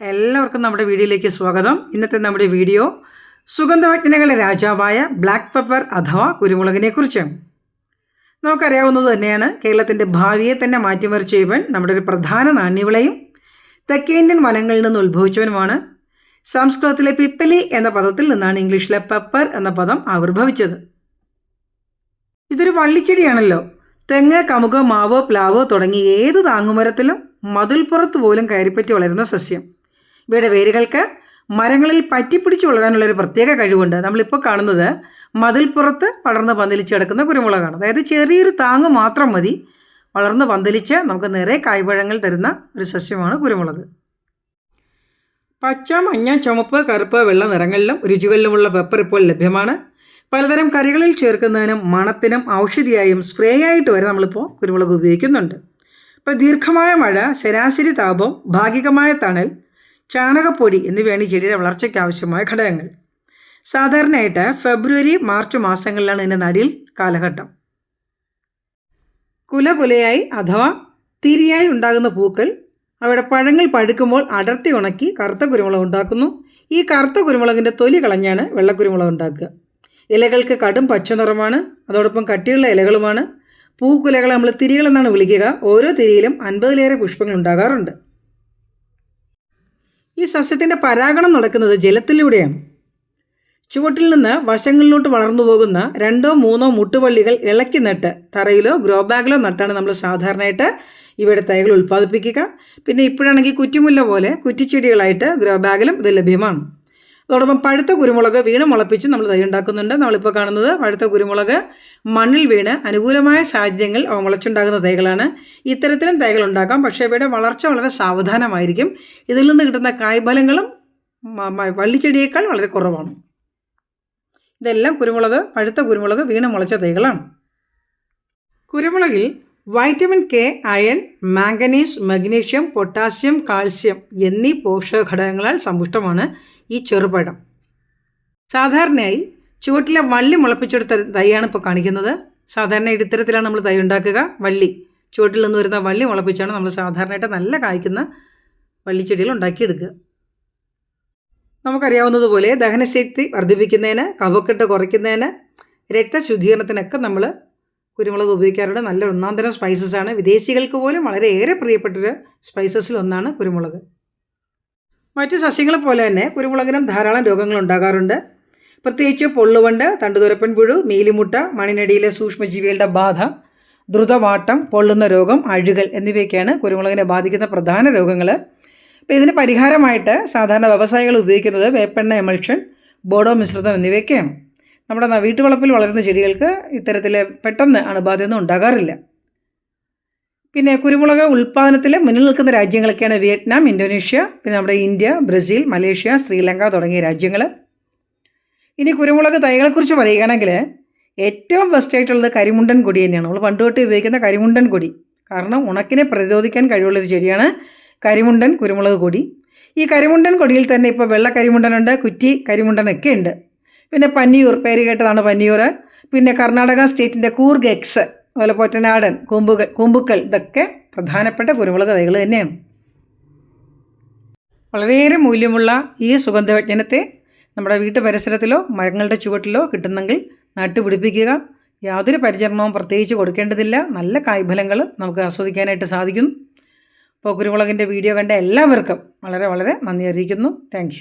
എല്ലാവർക്കും നമ്മുടെ വീഡിയോയിലേക്ക് സ്വാഗതം. ഇന്നത്തെ നമ്മുടെ വീഡിയോ സുഗന്ധവ്യഞ്ജനങ്ങളുടെ രാജാവായ ബ്ലാക്ക് പെപ്പർ അഥവാ കുരുമുളകിനെ കുറിച്ച്. നമുക്കറിയാവുന്നത് തന്നെയാണ് കേരളത്തിന്റെ ഭാവിയെ തന്നെ മാറ്റിമറിച്ച ഇവൻ നമ്മുടെ ഒരു പ്രധാന നാണ്യവിളയും തെക്കേ ഇന്ത്യൻ വനങ്ങളിൽ നിന്ന് ഉത്ഭവിച്ചവനുമാണ്. സംസ്കൃതത്തിലെ പിപ്പലി എന്ന പദത്തിൽ നിന്നാണ് ഇംഗ്ലീഷിലെ പെപ്പർ എന്ന പദം ആവിർഭവിച്ചത്. ഇതൊരു വള്ളിച്ചെടിയാണല്ലോ. തെങ്ങ് കമുക് മാവ് പ്ലാവ് തുടങ്ങി ഏത് താങ്ങുമരത്തിലും മതിൽപ്പുറത്ത് പോലും കയറിപ്പറ്റി വളരുന്ന സസ്യം. ഇവയുടെ വേരുകൾക്ക് മരങ്ങളിൽ പറ്റിപ്പിടിച്ച് വളരാനുള്ള ഒരു പ്രത്യേക കഴിവുണ്ട്. നമ്മളിപ്പോൾ കാണുന്നത് മതിൽപ്പുറത്ത് വളർന്ന് പന്തലിച്ച് കിടക്കുന്ന കുരുമുളകാണ്. അതായത് ചെറിയൊരു താങ്ങ് മാത്രം മതി. വളർന്ന് പന്തലിച്ച് നമുക്ക് നിറയെ കായ്പഴങ്ങൾ തരുന്ന ഒരു സസ്യമാണ് കുരുമുളക്. പച്ച മഞ്ഞ ചുമപ്പ് കറുപ്പ് വെള്ള നിറങ്ങളിലും രുചികളിലുമുള്ള പെപ്പർ ഇപ്പോൾ ലഭ്യമാണ്. പലതരം കറികളിൽ ചേർക്കുന്നതിനും മണത്തിനും ഔഷധിയായും സ്പ്രേ ആയിട്ട് വരെ നമ്മളിപ്പോൾ കുരുമുളക് ഉപയോഗിക്കുന്നുണ്ട്. ഇപ്പോൾ ദീർഘമായ മഴ ശരാശരി താപം ഭാഗികമായ തണൽ ചാണകപ്പൊടി എന്നിവയാണ് ഈ ചെടിയുടെ വളർച്ചയ്ക്ക് ആവശ്യമായ ഘടകങ്ങൾ. സാധാരണയായിട്ട് ഫെബ്രുവരി മാർച്ച് മാസങ്ങളിലാണ് ഇതിന്റെ നടിയിൽ കാലഘട്ടം. കുലകുലയായി അഥവാ തിരിയായി ഉണ്ടാകുന്ന പൂക്കൾ അവയുടെ പഴങ്ങൾ പഴുക്കുമ്പോൾ അടർത്തി ഉണക്കി കറുത്ത കുരുമുളക് ഉണ്ടാക്കുന്നു. ഈ കറുത്ത കുരുമുളകിന്റെ തൊലി കളഞ്ഞാണ് വെള്ളക്കുരുമുളക് ഉണ്ടാക്കുക. ഇലകൾക്ക് കടും പച്ച നിറമാണ് അതോടൊപ്പം കട്ടിയുള്ള ഇലകളുമാണ്. പൂക്കുലകളെ നമ്മൾ തിരികളെന്നാണ് വിളിക്കുക. ഓരോ തിരിയിലും അൻപതിലേറെ പുഷ്പങ്ങൾ ഉണ്ടാകാറുണ്ട്. ഈ സസ്യത്തിന്റെ പരാഗണം നടക്കുന്നത് ജലത്തിലൂടെയാണ്. ചുവട്ടിൽ നിന്ന് വശങ്ങളിലോട്ട് വളർന്നു പോകുന്ന രണ്ടോ മൂന്നോ മുട്ടുവള്ളികൾ ഇളക്കി നട്ട് തറയിലോ ഗ്രോ ബാഗിലോ നട്ടാണ് നമ്മൾ സാധാരണയായിട്ട് ഇവയുടെ തൈകൾ ഉൽപ്പാദിപ്പിക്കുക. പിന്നെ ഇപ്പോഴാണെങ്കിൽ കുറ്റിമുല്ല പോലെ കുറ്റിച്ചെടികളായിട്ട് ഗ്രോ ബാഗിലും ഇത് ലഭ്യമാണ്. അതോടൊപ്പം പഴുത്ത കുരുമുളക് വീണ് മുളപ്പിച്ച് നമ്മൾ തൈ ഉണ്ടാക്കുന്നുണ്ട്. നമ്മളിപ്പോൾ കാണുന്നത് പഴുത്ത കുരുമുളക് മണ്ണിൽ വീണ് അനുകൂലമായ സാഹചര്യങ്ങൾ അവ മുളച്ചുണ്ടാകുന്ന തൈകളാണ്. ഇത്തരത്തിലും തൈകൾ ഉണ്ടാക്കാം. പക്ഷേ ഇവയുടെ വളർച്ച വളരെ സാവധാനമായിരിക്കും. ഇതിൽ നിന്ന് കിട്ടുന്ന കായ്ഫലങ്ങളും വള്ളിച്ചെടിയേക്കാൾ വളരെ കുറവാണ്. ഇതെല്ലാം കുരുമുളക് പഴുത്ത കുരുമുളക് വീണ് മുളച്ച തൈകളാണ്. കുരുമുളകിൽ vitamin K iron manganese magnesium potassium calcium എന്നീ പോഷക ഘടകങ്ങളാൽ സമ്പുഷ്ടമാണ്. ഈ ചെറുപഴം. സാധാരണയായി ചുവട്ടിലെ വള്ളി മുളപ്പിച്ചെടുത്ത തൈയാണ് ഇപ്പോൾ കാണിക്കുന്നത്. സാധാരണ ഇടത്തരത്തിലാണ് നമ്മൾ തൈ ഉണ്ടാക്കുക. വള്ളി. ചുവട്ടിൽ നിന്ന് വരുന്ന വള്ളി മുളപ്പിച്ചാണ് നമ്മൾ സാധാരണയായിട്ട് നല്ല കായ്ക്കുന്ന വള്ളിച്ചെടികൾ ഉണ്ടാക്കിയെടുക്കുക. നമുക്കറിയാവുന്നതുപോലെ ദഹനശക്തി വർദ്ധിപ്പിക്കുന്നതിന് കവക്കെട്ട് കുറയ്ക്കുന്നതിന് രക്തശുദ്ധീകരണത്തിനൊക്കെ നമ്മൾ കുരുമുളക് ഉപയോഗിക്കാറുണ്ട്. നല്ല ഒന്നാന്തരം സ്പൈസസ് ആണ്. വിദേശികൾക്ക് പോലും വളരെയേറെ പ്രിയപ്പെട്ടൊരു സ്പൈസസിൽ ഒന്നാണ് കുരുമുളക്. മറ്റു സസ്യങ്ങളെ പോലെ തന്നെ കുരുമുളകിനും ധാരാളം രോഗങ്ങൾ ഉണ്ടാകാറുണ്ട്. പ്രത്യേകിച്ച് പൊള്ളുവണ്ട് തണ്ടുതുരപ്പൻ പുഴു മീലിമുട്ട മണിനടിയിലെ സൂക്ഷ്മജീവികളുടെ ബാധ ദ്രുതവാട്ടം പൊള്ളുന്ന രോഗം അഴുകൽ എന്നിവയൊക്കെയാണ് കുരുമുളകിനെ ബാധിക്കുന്ന പ്രധാന രോഗങ്ങൾ അപ്പോൾ ഇതിന് പരിഹാരമായിട്ട് സാധാരണ വ്യവസായികൾ ഉപയോഗിക്കുന്നത് വേപ്പെണ്ണ എമൾഷൻ ബോഡോ മിശ്രിതം എന്നിവയൊക്കെയാണ്. നമ്മുടെ വീട്ടുവളപ്പിൽ വളരുന്ന ചെടികൾക്ക് ഇത്തരത്തിൽ പെട്ടെന്ന് അണുബാധയൊന്നും ഉണ്ടാകാറില്ല. പിന്നെ കുരുമുളക് ഉൽപ്പാദനത്തിൽ മുന്നിൽ നിൽക്കുന്ന രാജ്യങ്ങളൊക്കെയാണ് വിയറ്റ്നാം ഇന്തോനേഷ്യ പിന്നെ നമ്മുടെ ഇന്ത്യ ബ്രസീൽ മലേഷ്യ ശ്രീലങ്ക തുടങ്ങിയ രാജ്യങ്ങൾ ഇനി കുരുമുളക് തൈകളെക്കുറിച്ച് പറയുകയാണെങ്കിൽ ഏറ്റവും ബെസ്റ്റ് ആയിട്ടുള്ളത് കരിമുണ്ടൻ കൊടി തന്നെയാണ്. നമ്മൾ പണ്ട് തൊട്ട് ഉപയോഗിക്കുന്ന കരിമുണ്ടൻ കൊടി. കാരണം ഉണക്കിനെ പ്രതിരോധിക്കാൻ കഴിവുള്ളൊരു ചെടിയാണ് കരിമുണ്ടൻ കുരുമുളക് കൊടി. ഈ കരിമുണ്ടൻ കൊടിയിൽ തന്നെ ഇപ്പോൾ വെള്ള കരിമുണ്ടനുണ്ട് കുറ്റി കരിമുണ്ടനൊക്കെ ഉണ്ട്. പിന്നെ പന്നിയൂർ പേര് കേട്ടതാണ് പന്നിയൂർ. പിന്നെ കർണാടക സ്റ്റേറ്റിന്റെ കൂർഗ് എക്സ് അതുപോലെ പൊറ്റനാടൻ കൂമ്പുകൾ കൂമ്പുക്കൾ ഇതൊക്കെ പ്രധാനപ്പെട്ട കുരുമുളക് തൈകൾ തന്നെയാണ്. വളരെയേറെ മൂല്യമുള്ള ഈ സുഗന്ധവ്യഞ്ജനത്തെ നമ്മുടെ വീട്ടു പരിസരത്തിലോ മരങ്ങളുടെ ചുവട്ടിലോ കിട്ടുന്നെങ്കിൽ നട്ടുപിടിപ്പിക്കുക. യാതൊരു പരിചരണവും പ്രത്യേകിച്ച് കൊടുക്കേണ്ടതില്ല. നല്ല കായ്ഫലങ്ങൾ നമുക്ക് ആസ്വദിക്കാനായിട്ട് സാധിക്കും അപ്പോൾ കുരുമുളകിന്റെ വീഡിയോ കണ്ട എല്ലാവർക്കും വളരെ വളരെ നന്ദി അറിയിക്കുന്നു. താങ്ക്